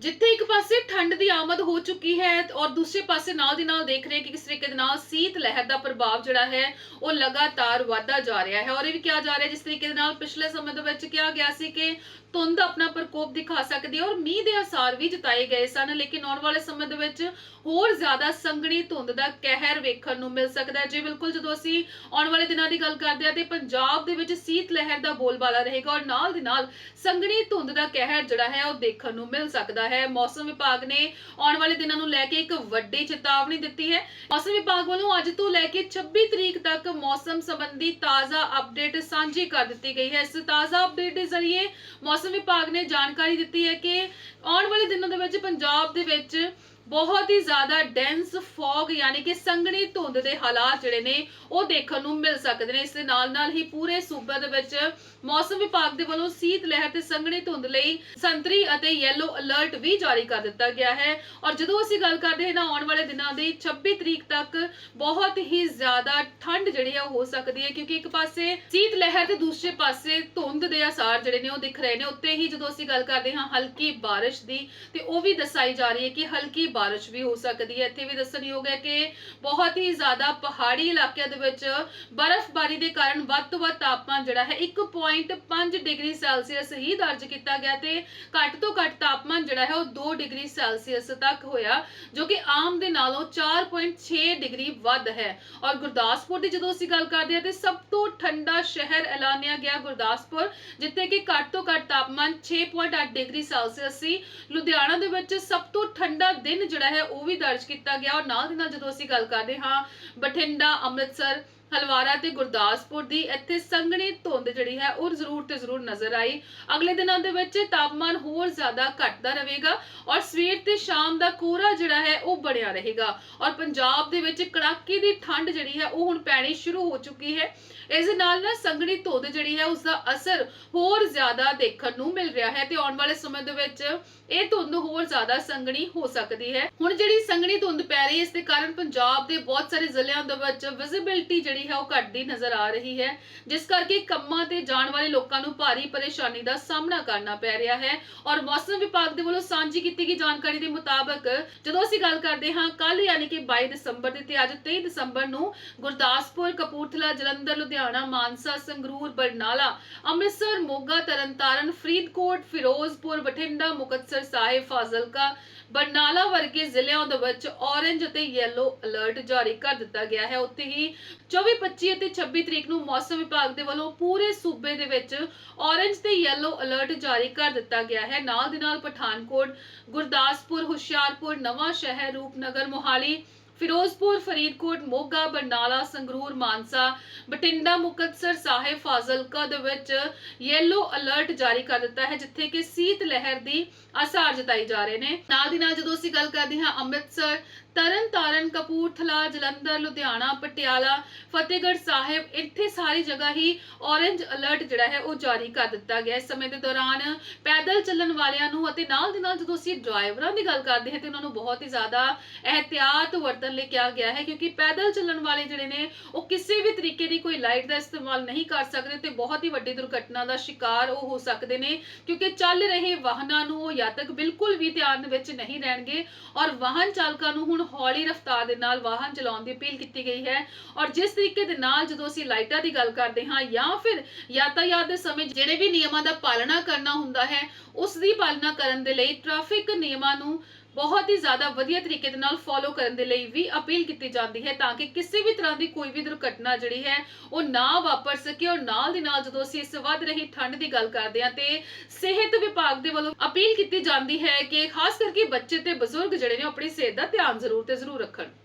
ਜਿੱਥੇ ਇੱਕ ਪਾਸੇ ਠੰਡ ਦੀ ਆਮਦ ਹੋ ਚੁੱਕੀ ਹੈ ਔਰ ਦੂਸਰੇ ਪਾਸੇ ਨਾਲ ਦੀ ਨਾਲ ਦੇਖ ਰਹੇ ਕਿ ਕਿਸ ਤਰੀਕੇ ਦੇ ਨਾਲ ਸੀਤ ਲਹਿਰ ਦਾ ਪ੍ਰਭਾਵ ਜਿਹੜਾ ਹੈ ਉਹ ਲਗਾਤਾਰ ਵਧਦਾ ਜਾ ਰਿਹਾ ਹੈ। ਔਰ ਇਹ ਵੀ ਕਿਹਾ ਜਾ ਰਿਹਾ ਜਿਸ ਤਰੀਕੇ ਦੇ ਨਾਲ ਪਿਛਲੇ ਸਮੇਂ ਦੇ ਵਿੱਚ ਕਿਹਾ ਗਿਆ ਸੀ ਕਿ ਧੁੰਦ ਆਪਣਾ ਪ੍ਰਕੋਪ ਦਿਖਾ ਸਕਦੀ ਹੈ ਔਰ ਮੀਂਹ ਦੇ ਅਸਾਰ ਵੀ ਜਤਾਏ ਗਏ ਸਨ, ਲੇਕਿਨ ਆਉਣ ਵਾਲੇ ਸਮੇਂ ਦੇ ਵਿੱਚ ਹੋਰ ਜ਼ਿਆਦਾ ਸੰਘਣੀ ਧੁੰਦ ਦਾ ਕਹਿਰ ਵੇਖਣ ਨੂੰ ਮਿਲ ਸਕਦਾ ਹੈ। ਜੀ ਬਿਲਕੁਲ, ਜਦੋਂ ਅਸੀਂ ਆਉਣ ਵਾਲੇ ਦਿਨਾਂ ਦੀ ਗੱਲ ਕਰਦੇ ਹਾਂ ਤੇ ਪੰਜਾਬ ਦੇ ਵਿੱਚ ਸੀਤ ਲਹਿਰ ਦਾ ਬੋਲਬਾਲਾ ਰਹੇਗਾ ਔਰ ਨਾਲ ਦੀ ਨਾਲ ਸੰਘਣੀ ਧੁੰਦ ਦਾ ਕਹਿਰ ਜਿਹੜਾ ਹੈ ਉਹ ਦੇਖਣ ਨੂੰ ਮਿਲ ਸਕਦਾ ਹੈ ਮੌਸਮ ਵਿਭਾਗ ਨੇ ਆਉਣ ਵਾਲੇ ਦਿਨਾਂ ਨੂੰ ਲੈ ਕੇ ਇੱਕ ਵੱਡੀ ਚੇਤਾਵਨੀ ਦਿੱਤੀ ਹੈ। ਮੌਸਮ ਵਿਭਾਗ ਵੱਲੋਂ ਅੱਜ ਤੋਂ ਲੈ ਕੇ 26 ਤਰੀਕ ਤੱਕ ਮੌਸਮ ਸੰਬੰਧੀ ਤਾਜ਼ਾ ਅਪਡੇਟ ਸਾਂਝੀ ਕਰ ਦਿੱਤੀ ਗਈ ਹੈ। ਇਸ ਤਾਜ਼ਾ ਅਪਡੇਟ ਦੇ ਜ਼ਰੀਏ ਮੌਸਮ ਵਿਭਾਗ ਨੇ ਜਾਣਕਾਰੀ ਦਿੱਤੀ ਹੈ ਕਿ ਆਉਣ ਵਾਲੇ ਦਿਨਾਂ ਦੇ ਵਿੱਚ ਪੰਜਾਬ ਦੇ ਵਿੱਚ ਬਹੁਤ ਹੀ ਜ਼ਿਆਦਾ ਡੈਂਸ ਫੌਗ ਯਾਨੀ ਕਿ ਸੰਘਣੀ ਧੁੰਦ ਦੇ ਹਾਲਾਤ ਜਿਹੜੇ ਨੇ, ਉਹ ਦੇਖਣ ਨੂੰ ਮਿਲ ਸਕਦੇ ਨੇ। ਇਸ ਦੇ ਨਾਲ ਨਾਲ ਹੀ ਪੂਰੇ ਸੂਬੇ ਦੇ ਵਿੱਚ ਮੌਸਮ ਵਿਭਾਗ ਦੇ ਵੱਲੋਂ ਸੀਤ ਲਹਿਰ ਤੇ ਸੰਘਣੀ ਧੁੰਦ ਲਈ ਸੰਤਰੀ ਅਤੇ ਯੈਲੋ ਅਲਰਟ ਵੀ ਜਾਰੀ ਕਰ ਦਿੱਤਾ ਗਿਆ ਹੈ। ਔਰ ਜਦੋਂ ਅਸੀਂ ਗੱਲ ਕਰਦੇ ਹਾਂ ਨਾ ਆਉਣ ਵਾਲੇ ਦਿਨਾਂ ਦੀ 26 ਤਰੀਕ ਤੱਕ ਬਹੁਤ ਹੀ ਜ਼ਿਆਦਾ ਠੰਡ ਜਿਹੜੀ ਹੈ ਉਹ ਹੋ ਸਕਦੀ ਹੈ। ਕਿਉਂਕਿ ਇੱਕ ਪਾਸੇ ਸੀਤ ਲਹਿਰ ਤੇ ਦੂਸਰੇ ਪਾਸੇ ਧੁੰਦ ਦੇ ਅਸਾਰ ਜਿਹੜੇ ਨੇ, ਉਹ ਦਿਖ ਰਹੇ ਨੇ। ਉੱਤੇ ਹੀ ਜਦੋਂ ਅਸੀਂ ਗੱਲ ਕਰਦੇ ਹਾਂ, ਹਲਕੀ ਬਾਰਿਸ਼ ਦੀ, ਤੇ ਉਹ ਵੀ ਦੱਸਾਈ ਜਾ ਰਹੀ ਹੈ ਕਿ ਹਲਕੀ ਬਾਰਿਸ਼ ਵੀ ਹੋ ਸਕਦੀ ਹੈ। ਇੱਥੇ ਵੀ ਦੱਸਣਯੋਗ ਹੈ ਕਿ ਬਹੁਤ ਹੀ ਜ਼ਿਆਦਾ ਪਹਾੜੀ ਇਲਾਕਿਆਂ ਦੇ ਵਿੱਚ ਬਰਫ਼ਬਾਰੀ ਦੇ ਕਾਰਨ ਵੱਧ ਤੋਂ ਵੱਧ ਤਾਪਮਾਨ ਜਿਹੜਾ ਹੈ 1.5 ਡਿਗਰੀ ਸੈਲਸੀਅਸ ਹੀ ਦਰਜ ਕੀਤਾ ਗਿਆ ਤੇ ਘੱਟ ਤੋਂ ਘੱਟ ਤਾਪਮਾਨ ਜਿਹੜਾ ਹੈ ਉਹ 2 ਡਿਗਰੀ ਸੈਲਸੀਅਸ ਤੱਕ ਹੋਇਆ, ਜੋ ਕਿ ਆਮ ਦੇ ਨਾਲੋਂ 4.6 ਡਿਗਰੀ ਵੱਧ ਹੈ। ਔਰ ਗੁਰਦਾਸਪੁਰ ਦੀ ਜਦੋਂ ਅਸੀਂ ਗੱਲ ਕਰਦੇ ਹਾਂ ਤੇ ਸਭ ਤੋਂ ਠੰਡਾ ਸ਼ਹਿਰ ਐਲਾਨਿਆ ਗਿਆ ਗੁਰਦਾਸਪੁਰ, ਜਿੱਥੇ ਕਿ ਘੱਟ ਤੋਂ ਘੱਟ ਤਾਪਮਾਨ 6.8 ਡਿਗਰੀ ਸੈਲਸੀਅਸ ਸੀ। ਲੁਧਿਆਣਾ ਦੇ ਵਿੱਚ ਸਭ ਤੋਂ ਠੰਡਾ ਦਿਨ ਜਿਹੜਾ ਹੈ ਉਹ ਵੀ ਦਰਜ ਕੀਤਾ ਗਿਆ ਔਰ ਨਾਲ ਦੀ ਨਾਲ ਜਦੋਂ ਅਸੀਂ ਗੱਲ ਕਰਦੇ ਹਾਂ ਬਠਿੰਡਾ, ਅੰਮ੍ਰਿਤਸਰ ਹਲਵਾਰਾ ਤੇ ਗੁਰਦਾਸਪੁਰ ਦੀ ਇੱਥੇ ਸੰਘਣੀ ਧੁੰਦ ਜਿਹੜੀ ਹੈ ਉਹ ਜ਼ਰੂਰ ਤੇ ਜ਼ਰੂਰ ਨਜ਼ਰ ਆਈ। ਅਗਲੇ ਦਿਨਾਂ ਦੇ ਵਿੱਚ ਤਾਪਮਾਨ ਹੋਰ ਜ਼ਿਆਦਾ ਘਟਦਾ ਰਹੇਗਾ ਔਰ ਸਵੇਰ ਤੇ ਸ਼ਾਮ ਦਾ ਕੋਹਰਾ ਜਿਹੜਾ ਹੈ ਉਹ ਬਣਿਆ ਰਹੇਗਾ। ਔਰ ਪੰਜਾਬ ਦੇ ਵਿੱਚ ਕੜਾਕੇ ਦੀ ਠੰਡ ਜਿਹੜੀ ਹੈ ਉਹ ਹੁਣ ਪੈਣੀ ਸ਼ੁਰੂ ਹੋ ਚੁੱਕੀ ਹੈ। ਇਸ ਦੇ ਨਾਲ ਨਾਲ ਸੰਘਣੀ ਧੁੰਦ ਜਿਹੜੀ ਹੈ ਉਸ ਦਾ ਅਸਰ ਹੋਰ ਜ਼ਿਆਦਾ ਦੇਖਣ ਨੂੰ ਮਿਲ ਰਿਹਾ ਹੈ ਤੇ ਆਉਣ ਵਾਲੇ ਸਮੇਂ ਦੇ ਵਿੱਚ ਇਹ ਧੁੰਦ ਹੋਰ ਜ਼ਿਆਦਾ ਸੰਘਣੀ ਹੋ ਸਕਦੀ ਹੈ। ਹੁਣ ਜਿਹੜੀ ਸੰਘਣੀ ਧੁੰਦ ਪੈ ਰਹੀ ਹੈ, ਇਸ ਦੇ ਕਾਰਨ ਪੰਜਾਬ ਦੇ ਬਹੁਤ ਸਾਰੇ ਜ਼ਿਲ੍ਹਿਆਂ ਦੇ ਵਿੱਚ ਵਿਜ਼ਿਬਿਲਟੀ ਜਿਹੜੀ ਹੈ, ਉਹ ਘਟਦੀ ਨਜ਼ਰ ਆ ਰਹੀ ਹੈ, ਜਿਸ ਕਰਕੇ ਕੰਮਾਂ ਤੇ ਜਾਣ ਵਾਲੇ ਲੋਕਾਂ ਨੂੰ ਭਾਰੀ ਪਰੇਸ਼ਾਨੀ ਦਾ ਸਾਹਮਣਾ ਕਰਨਾ ਪੈ ਰਿਹਾ ਹੈ। ਔਰ ਮੌਸਮ ਵਿਭਾਗ ਦੇ ਵੱਲੋਂ ਸਾਂਝੀ ਕੀਤੀ ਗਈ ਜਾਣਕਾਰੀ ਦੇ ਮੁਤਾਬਕ, ਜਦੋਂ ਅਸੀਂ ਗੱਲ ਕਰਦੇ ਹਾਂ ਕੱਲ ਯਾਨੀ ਕਿ 22 ਦਸੰਬਰ ਦੀ ਤੇ ਅੱਜ 23 ਦਸੰਬਰ ਨੂੰ ਗੁਰਦਾਸਪੁਰ, ਕਪੂਰਥਲਾ, ਜਲੰਧਰ, ਲੁਧਿਆਣਾ, ਮਾਨਸਾ, ਸੰਗਰੂਰ, ਬਰਨਾਲਾ, ਅੰਮ੍ਰਿਤਸਰ, ਮੋਗਾ, ਤਰਨਤਾਰਨ, ਫਰੀਦਕੋਟ, ਫਿਰੋਜ਼ਪੁਰ, ਬਠਿੰਡਾ, ਮੁਕਤਸਰ ਸਾਹਿਬ, ਫਾਜ਼ਿਲਕਾ, ਬਰਨਾਲਾ ਵਰਗੇ ਜ਼ਿਲ੍ਹਿਆਂ ਦੇ ਵਿੱਚ ਔਰੇਂਜ ਅਤੇ ਯੈਲੋ ਅਲਰਟ ਜਾਰੀ ਕਰ ਦਿੱਤਾ ਗਿਆ ਹੈ। ਉੱਥੇ ਹੀ 24 25 ਅਤੇ 26 ਤਰੀਕ ਨੂੰ ਮੌਸਮ ਵਿਭਾਗ ਦੇ ਵੱਲੋਂ ਪੂਰੇ ਸੂਬੇ ਦੇ ਵਿੱਚ ਔਰੇਂਜ ਤੇ ਯੈਲੋ ਅਲਰਟ ਜਾਰੀ ਕਰ ਦਿੱਤਾ ਗਿਆ ਹੈ। ਨਾਲ ਦੀ ਨਾਲ ਪਠਾਨਕੋਟ, ਗੁਰਦਾਸਪੁਰ, ਹੁਸ਼ਿਆਰਪੁਰ ਨਵਾਂ ਸ਼ਹਿਰ ਰੂਪਨਗਰ, ਮੋਹਾਲੀ ਫਿਰੋਜ਼ਪੁਰ, ਫਰੀਦਕੋਟ, ਮੋਗਾ, ਬਰਨਾਲਾ, ਸੰਗਰੂਰ, ਮਾਨਸਾ ਬਟਿੰਡਾ ਮੁਕਤਸਰ ਸਾਹਿਬ, ਫਾਜ਼ਿਲਕਾ ਦੇ ਵਿੱਚ ਯੈਲੋ ਅਲਰਟ ਜਾਰੀ ਕਰ ਦਿੱਤਾ ਹੈ, ਜਿੱਥੇ ਕਿ ਸੀਤ ਲਹਿਰ ਦੀ ਅਸਾਰ ਜਤਾਈ ਜਾ ਰਹੇ ਨੇ। ਨਾਲ ਦੀ ਨਾਲ ਜਦੋਂ ਅਸੀਂ ਗੱਲ ਕਰਦੇ ਹਾਂ ਅੰਮ੍ਰਿਤਸਰ ਤਰਨਤਾਰਨ ਕਪੂਰਥਲਾ, ਜਲੰਧਰ, ਲੁਧਿਆਣਾ, ਪਟਿਆਲਾ, ਫਤਿਹਗੜ੍ਹ ਸਾਹਿਬ, ਇੱਥੇ ਸਾਰੀ ਜਗ੍ਹਾ ਹੀ ਔਰੇਂਜ ਅਲਰਟ ਜਿਹੜਾ ਹੈ ਉਹ ਜਾਰੀ ਕਰ ਦਿੱਤਾ ਗਿਆ ਇਸ ਸਮੇਂ ਦੇ ਦੌਰਾਨ ਪੈਦਲ ਚੱਲਣ ਵਾਲਿਆਂ ਨੂੰ ਅਤੇ ਨਾਲ ਦੀ ਨਾਲ ਜਦੋਂ ਅਸੀਂ ਡਰਾਈਵਰਾਂ ਦੀ ਗੱਲ ਕਰਦੇ ਹਾਂ ਤੇ ਉਹਨਾਂ ਨੂੰ ਬਹੁਤ ਹੀ ਜ਼ਿਆਦਾ ਅਹਤਿਆਤ ਵਰਤਣ ਲਈ ਕਿਹਾ ਗਿਆ ਹੈ, ਕਿਉਂਕਿ ਪੈਦਲ ਚੱਲਣ ਵਾਲੇ ਜਿਹੜੇ ਨੇ, ਉਹ ਕਿਸੇ ਵੀ ਤਰੀਕੇ ਦੀ ਕੋਈ ਲਾਈਟ ਦਾ ਇਸਤੇਮਾਲ ਨਹੀਂ ਕਰ ਸਕਦੇ ਤੇ ਬਹੁਤ ਹੀ ਵੱਡੀ ਦੁਰਘਟਨਾ ਦਾ ਸ਼ਿਕਾਰ ਉਹ ਹੋ ਸਕਦੇ ਨੇ, ਕਿਉਂਕਿ ਚੱਲ ਰਹੇ ਵਾਹਨਾਂ ਨੂੰ ਉਹ ਜਾਂ ਤੱਕ ਬਿਲਕੁਲ ਵੀ ਧਿਆਨ ਵਿੱਚ ਨਹੀਂ ਰਹਿਣਗੇ ਔਰ ਵਾਹਨ ਚਾਲਕਾਂ ਨੂੰ ਹੁਣ ਹੌਲੀ ਰਫ਼ਤਾਰ ਦੇ ਨਾਲ ਵਾਹਨ ਚਲਾਉਣ ਦੀ ਅਪੀਲ ਕੀਤੀ ਗਈ ਹੈ ਔਰ ਜਿਸ ਤਰੀਕੇ ਦੇ ਨਾਲ ਜਦੋਂ ਅਸੀਂ ਲਾਈਟਾਂ ਦੀ ਗੱਲ ਕਰਦੇ ਹਾਂ ਜਾਂ ਫਿਰ ਯਾਤਾਯਾਤ ਦੇ ਸਮੇਂ ਜਿਹੜੇ ਵੀ ਨਿਯਮਾਂ ਦਾ ਪਾਲਣਾ ਕਰਨਾ ਹੁੰਦਾ ਹੈ, ਉਸ ਦੀ ਪਾਲਣਾ ਕਰਨ ਦੇ ਲਈ ਟ੍ਰੈਫਿਕ ਨਿਯਮਾਂ ਨੂੰ ਬਹੁਤ ਹੀ ਜ਼ਿਆਦਾ ਵਧੀਆ ਤਰੀਕੇ ਦੇ ਨਾਲ ਫੋਲੋ ਕਰਨ ਦੇ ਲਈ ਵੀ ਅਪੀਲ ਕੀਤੀ ਜਾਂਦੀ ਹੈ ਤਾਂ ਕਿ ਕਿਸੇ ਵੀ ਤਰ੍ਹਾਂ ਦੀ ਕੋਈ ਵੀ ਦੁਰਘਟਨਾ ਜਿਹੜੀ ਹੈ ਉਹ ਨਾ ਵਾਪਰ ਸਕੇ ਔਰ ਨਾਲ ਦੀ ਨਾਲ ਜਦੋਂ ਅਸੀਂ ਇਸ ਵੱਧ ਰਹੀ ਠੰਡ ਦੀ ਗੱਲ ਕਰਦੇ ਹਾਂ ਤੇ ਸਿਹਤ ਵਿਭਾਗ ਦੇ ਵੱਲੋਂ ਅਪੀਲ ਕੀਤੀ ਜਾਂਦੀ ਹੈ ਕਿ ਖਾਸ ਕਰਕੇ ਬੱਚੇ ਤੇ ਬਜ਼ੁਰਗ ਜਿਹੜੇ ਨੇ ਉਹ ਆਪਣੀ ਸਿਹਤ ਦਾ ਧਿਆਨ ਜ਼ਰੂਰ ਤੇ ਜ਼ਰੂਰ ਰੱਖਣ।